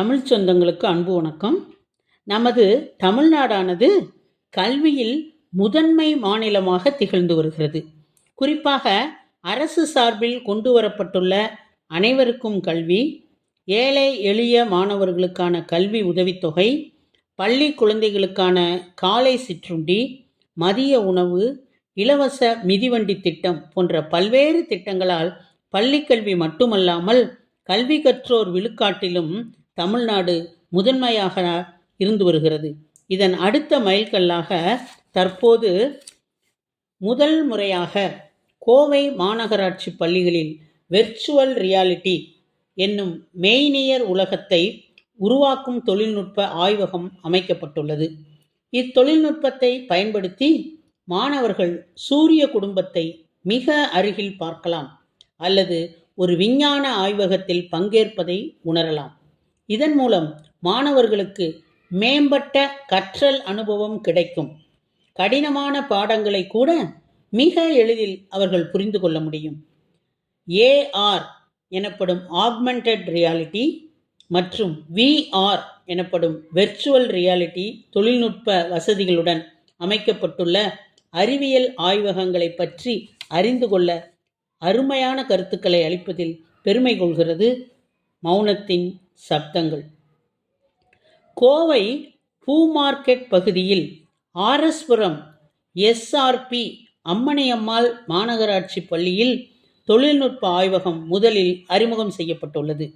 தமிழ் சொந்தங்களுக்கு அன்பு வணக்கம். நமது தமிழ்நாடானது கல்வியில் முதன்மை மாநிலமாக திகழ்ந்து வருகிறது. குறிப்பாக அரசு சார்பில் கொண்டு வரப்பட்டுள்ள அனைவருக்கும் கல்வி ஏழை எளிய மாணவர்களுக்கான கல்வி உதவித்தொகை பள்ளி குழந்தைகளுக்கான காலை சிற்றுண்டி மதிய உணவு இலவச மிதிவண்டி திட்டம் போன்ற பல்வேறு திட்டங்களால் பள்ளிக்கல்வி மட்டுமல்லாமல் கல்வி கற்றோர் விழுக்காட்டிலும் தமிழ்நாடு முதன்மையாக இருந்து வருகிறது. இதன் அடுத்த மைல்கல்லாக தற்போது முதல் முறையாக கோவை மாநகராட்சி பள்ளிகளில் வெர்ச்சுவல் ரியாலிட்டி என்னும் மெய்நியர் உலகத்தை உருவாக்கும் தொழில்நுட்ப ஆய்வகம் அமைக்கப்பட்டுள்ளது. இத்தொழில்நுட்பத்தை பயன்படுத்தி மாணவர்கள் சூரிய குடும்பத்தை மிக அருகில் பார்க்கலாம் அல்லது ஒரு விஞ்ஞான ஆய்வகத்தில் பங்கேற்பதை உணரலாம். இதன் மூலம் மாணவர்களுக்கு மேம்பட்ட கற்றல் அனுபவம் கிடைக்கும். கடினமான பாடங்களை கூட மிக எளிதில் அவர்கள் புரிந்து கொள்ள முடியும். ஏஆர் எனப்படும் ஆக்மெண்டட் ரியாலிட்டி மற்றும் விஆர் எனப்படும் வெர்ச்சுவல் ரியாலிட்டி தொழில்நுட்ப வசதிகளுடன் அமைக்கப்பட்டுள்ள அறிவியல் ஆய்வகங்களை பற்றி அறிந்து கொள்ள அருமையான கருத்துக்களை அளிப்பதில் பெருமை கொள்கிறது. மௌனத்தின் சப்தங்கள். கோவை பூ மார்க்கெட் பகுதியில் ஆர்எஸ்புரம் எஸ்ஆர்பி அம்மணியம்மாள் மாநகராட்சி பள்ளியில் தொழில்நுட்ப ஆய்வகம் முதலில் அறிமுகம் செய்யப்பட்டுள்ளது.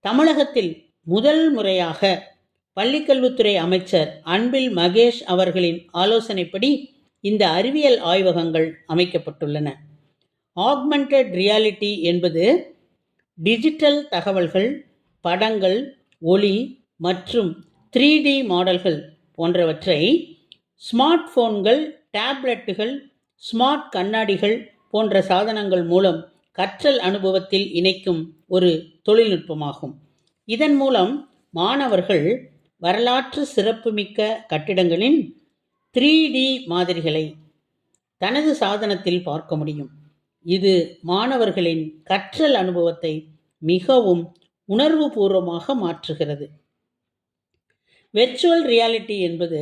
தமிழகத்தில் முதல் முறையாக பள்ளிக்கல்வித்துறை அமைச்சர் அன்பில் மகேஷ் அவர்களின் ஆலோசனைப்படி இந்த அறிவியல் ஆய்வகங்கள் அமைக்கப்பட்டுள்ளன. ஆக்மெண்டட் ரியாலிட்டி என்பது டிஜிட்டல் தகவல்கள் படங்கள் ஒளி மற்றும் த்ரீ டி மாடல்கள் போன்றவற்றை ஸ்மார்ட் ஃபோன்கள் டேப்லெட்டுகள் ஸ்மார்ட் கண்ணாடிகள் போன்ற சாதனங்கள் மூலம் கற்றல் அனுபவத்தில் இணைக்கும் ஒரு தொழில்நுட்பமாகும். இதன் மூலம் மாணவர்கள் வரலாற்று சிறப்புமிக்க கட்டிடங்களின் த்ரீ டி மாதிரிகளை தனது சாதனத்தில் பார்க்க முடியும். இது மாணவர்களின் கற்றல் அனுபவத்தை மிகவும் உணர்வுபூர்வமாக மாற்றுகிறது. வெர்ச்சுவல் ரியாலிட்டி என்பது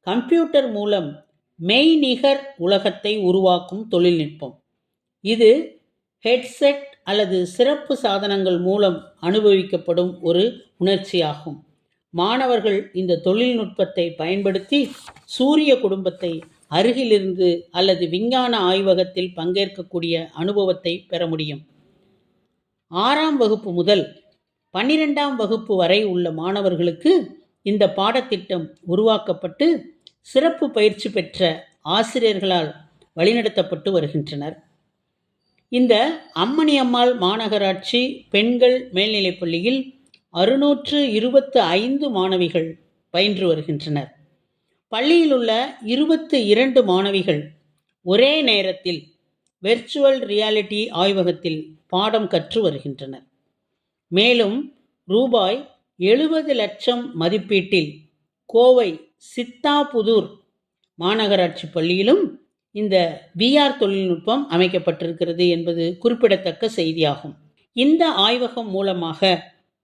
கம்ப்யூட்டர் மூலம் மெய்நிகர் உலகத்தை உருவாக்கும் தொழில்நுட்பம். இது ஹெட்செட் அல்லது சிறப்பு சாதனங்கள் மூலம் அனுபவிக்கப்படும் ஒரு உணர்ச்சியாகும். மாணவர்கள் இந்த தொழில்நுட்பத்தை பயன்படுத்தி சூரிய குடும்பத்தை அருகிலிருந்து அல்லது விஞ்ஞான ஆய்வகத்தில் பங்கேற்கக்கூடிய அனுபவத்தை பெற முடியும். ஆறாம் வகுப்பு முதல் பன்னிரெண்டாம் வகுப்பு வரை உள்ள மாணவர்களுக்கு இந்த பாடத்திட்டம் உருவாக்கப்பட்டு சிறப்பு பயிற்சி பெற்ற ஆசிரியர்களால் வழிநடத்தப்பட்டு வருகின்றனர். இந்த அம்மணி அம்மாள் மாநகராட்சி பெண்கள் மேல்நிலைப் பள்ளியில் அறுநூற்று இருபத்து ஐந்து மாணவிகள் பயின்று வருகின்றனர். பள்ளியில் உள்ள இருபத்து இரண்டு மாணவிகள் ஒரே நேரத்தில் வெர்ச்சுவல் ரியாலிட்டி ஆய்வகத்தில் பாடம் கற்று வருகின்றனர். மேலும் ரூபாய் எழுபது லட்சம் மதிப்பீட்டில் கோவை சித்தாபுதூர் மாநகராட்சி பள்ளியிலும் இந்த விஆர் தொழில்நுட்பம் அமைக்கப்பட்டிருக்கிறது என்பது குறிப்பிடத்தக்க செய்தியாகும். இந்த ஆய்வகம் மூலமாக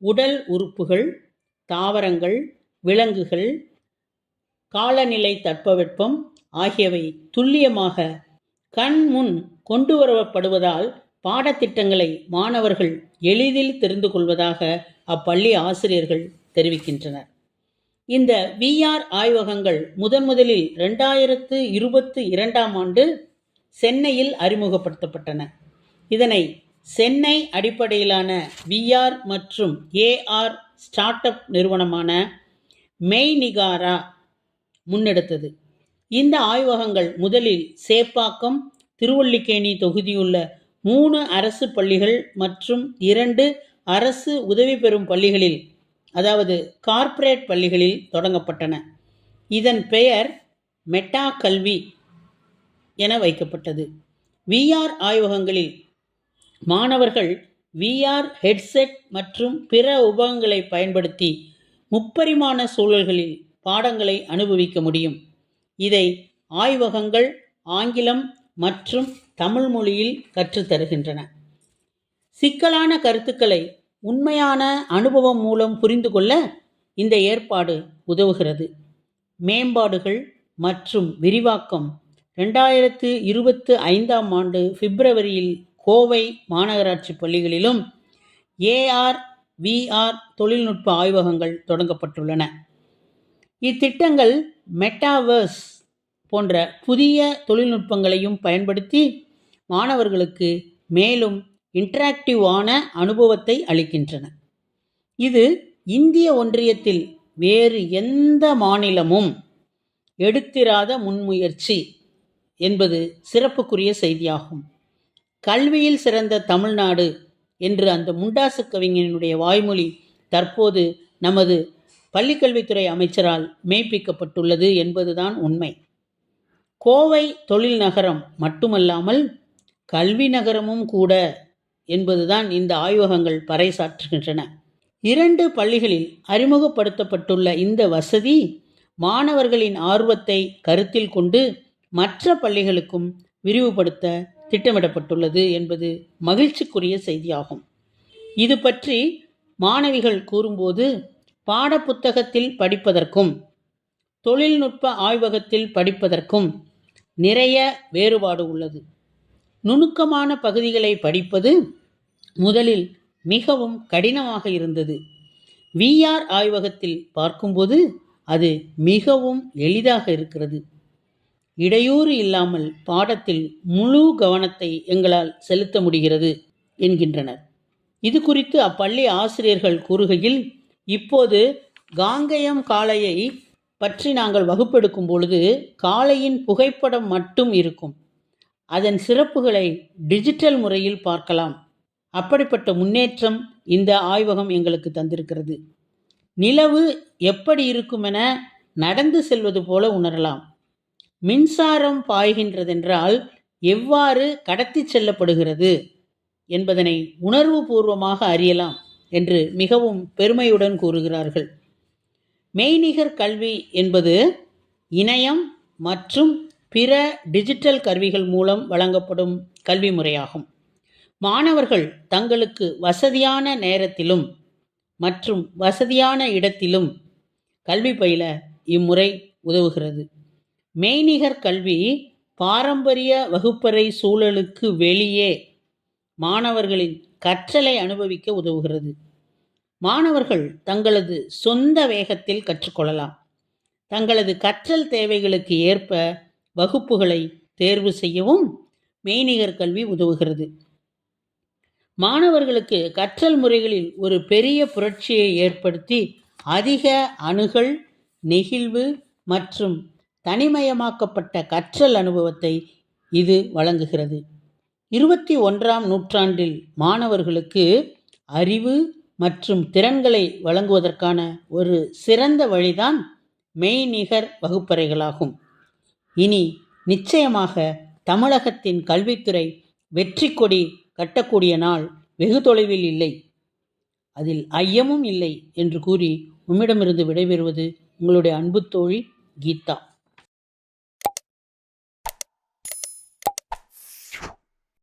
உடல் உறுப்புகள் தாவரங்கள் விலங்குகள் காலநிலை தட்பவெப்பம் ஆகியவை துல்லியமாக கண் முன் கொண்டு வரப்படுவதால் பாடத்திட்டங்களை மாணவர்கள் எளிதில் தெரிந்து கொள்வதாக அப்பள்ளி ஆசிரியர்கள் தெரிவிக்கின்றனர். இந்த விஆர் ஆய்வகங்கள் முதன் முதலில் ரெண்டாயிரத்து இருபத்து இரண்டாம் ஆண்டு சென்னையில் அறிமுகப்படுத்தப்பட்டன. இதனை சென்னை அடிப்படையிலான விஆர் மற்றும் ஏஆர் ஸ்டார்ட் அப் நிறுவனமான மெய்நிகாரா முன்னெடுத்தது. இந்த ஆய்வகங்கள் முதலில் சேப்பாக்கம் திருவல்லிக்கேணி தொகுதியுள்ள மூணு அரசு பள்ளிகள் மற்றும் இரண்டு அரசு உதவி பெறும் பள்ளிகளில் அதாவது கார்ப்பரேட் பள்ளிகளில் தொடங்கப்பட்டன. இதன் பெயர் மெட்டா கல்வி என வைக்கப்பட்டது. விஆர் ஆய்வகங்களில் மாணவர்கள் விஆர் ஹெட்செட் மற்றும் பிற உபகங்களை பயன்படுத்தி முப்பரிமாண சூழல்களில் பாடங்களை அனுபவிக்க முடியும். இதை ஆய்வகங்கள் ஆங்கிலம் மற்றும் தமிழ் மொழியில் கற்றுத்தருகின்றன சிக்கலான கருத்துக்களை உண்மையான அனுபவம் மூலம் புரிந்து கொள்ள இந்த ஏற்பாடு உதவுகிறது. மேம்பாடுகள் மற்றும் விரிவாக்கம் ரெண்டாயிரத்து இருபத்து ஐந்தாம் ஆண்டு பிப்ரவரியில் கோவை மாநகராட்சி பள்ளிகளிலும் ஏஆர் விஆர் தொழில்நுட்ப ஆய்வகங்கள் தொடங்கப்பட்டுள்ளன. இத்திட்டங்கள் மெட்டாவர்ஸ் போன்ற புதிய தொழில்நுட்பங்களையும் பயன்படுத்தி மாணவர்களுக்கு மேலும் இன்டராக்டிவான அனுபவத்தை அளிக்கின்றன. இது இந்திய ஒன்றியத்தில் வேறு எந்த மாநிலமும் எடுத்திராத முன்முயற்சி என்பது சிறப்புக்குரிய செய்தியாகும். கல்வியில் சிறந்த தமிழ்நாடு என்று அந்த முண்டாசு கவிஞனுடைய வாய்மொழி தற்போது நமது பள்ளிக்கல்வித்துறை அமைச்சரால் மெய்ப்பிக்கப்பட்டுள்ளது என்பதுதான் உண்மை. கோவை தொழில் நகரம் மட்டுமல்லாமல் கல்வி நகரமும் கூட என்பதுதான் இந்த ஆய்வகங்கள் பறைசாற்றுகின்றன. இரண்டு பள்ளிகளில் அறிமுகப்படுத்தப்பட்டுள்ள இந்த வசதி மாணவர்களின் ஆர்வத்தை கருத்தில் கொண்டு மற்ற பள்ளிகளுக்கும் விரிவுபடுத்த திட்டமிடப்பட்டுள்ளது என்பது மகிழ்ச்சிக்குரிய செய்தியாகும். இது பற்றி மாணவிகள் கூறும்போது பாடப்புத்தகத்தில் படிப்பதற்கும் தொழில்நுட்ப ஆய்வகத்தில் படிப்பதற்கும் நிறைய வேறுபாடு உள்ளது. நுணுக்கமான பகுதிகளை படிப்பது முதலில் மிகவும் கடினமாக இருந்தது. விஆர் ஆய்வகத்தில் பார்க்கும்போது அது மிகவும் எளிதாக இருக்கிறது. இடையூறு இல்லாமல் பாடத்தில் முழு கவனத்தை எங்களால் செலுத்த முடிகிறது என்கின்றனர். இது குறித்து அப்பள்ளி ஆசிரியர்கள் கூறுகையில் இப்போது காங்கயம் காளையை பற்றி நாங்கள் வகுப்பெடுக்கும் பொழுது காளையின் புகைப்படம் மட்டும் இருக்கும். அதன் சிறப்புகளை டிஜிட்டல் முறையில் பார்க்கலாம். அப்படிப்பட்ட முன்னேற்றம் இந்த ஆய்வகம் எங்களுக்கு தந்திருக்கிறது. நிலவு எப்படி இருக்குமென நடந்து செல்வது போல உணரலாம். மின்சாரம் பாய்கின்றதென்றால் எவ்வாறு கடத்தி செல்லப்படுகிறது என்பதனை உணர்வு பூர்வமாக அறியலாம் என்று மிகவும் பெருமையுடன் கூறுகிறார்கள். மெய்நிகர் கல்வி என்பது இணையம் மற்றும் பிற டிஜிட்டல் கருவிகள் மூலம் வழங்கப்படும் கல்வி முறையாகும். மாணவர்கள் தங்களுக்கு வசதியான நேரத்திலும் மற்றும் வசதியான இடத்திலும் கல்வி பயில இம்முறை உதவுகிறது. மெய்நிகர் கல்வி பாரம்பரிய வகுப்பறை சூழலுக்கு வெளியே மாணவர்களின் கற்றலை அனுபவிக்க உதவுகிறது. மாணவர்கள் தங்களது சொந்த வேகத்தில் கற்றுக்கொள்ளலாம். தங்களது கற்றல் தேவைகளுக்கு ஏற்ப வகுப்புகளை தேர்வு செய்யவும் மெய்நிகர் கல்வி உதவுகிறது. மாணவர்களுக்கு கற்றல் முறைகளில் ஒரு பெரிய புரட்சியை ஏற்படுத்தி அதிக அணுகல் நெகிழ்வு மற்றும் தனிமயமாக்கப்பட்ட கற்றல் அனுபவத்தை இது வழங்குகிறது. இருபத்தி ஒன்றாம் நூற்றாண்டில் மாணவர்களுக்கு அறிவு மற்றும் திறன்களை வழங்குவதற்கான ஒரு சிறந்த வழிதான் மெய்நிகர் வகுப்பறைகளாகும். இனி நிச்சயமாக தமிழகத்தின் கல்வித்துறை வெற்றி கொடி கட்டக்கூடிய நாள் வெகு தொலைவில் இல்லை. அதில் ஐயமும் இல்லை என்று கூறி உம்மிடமிருந்து விடைபெறுவது உங்களுடைய அன்பு தோழி கீதா.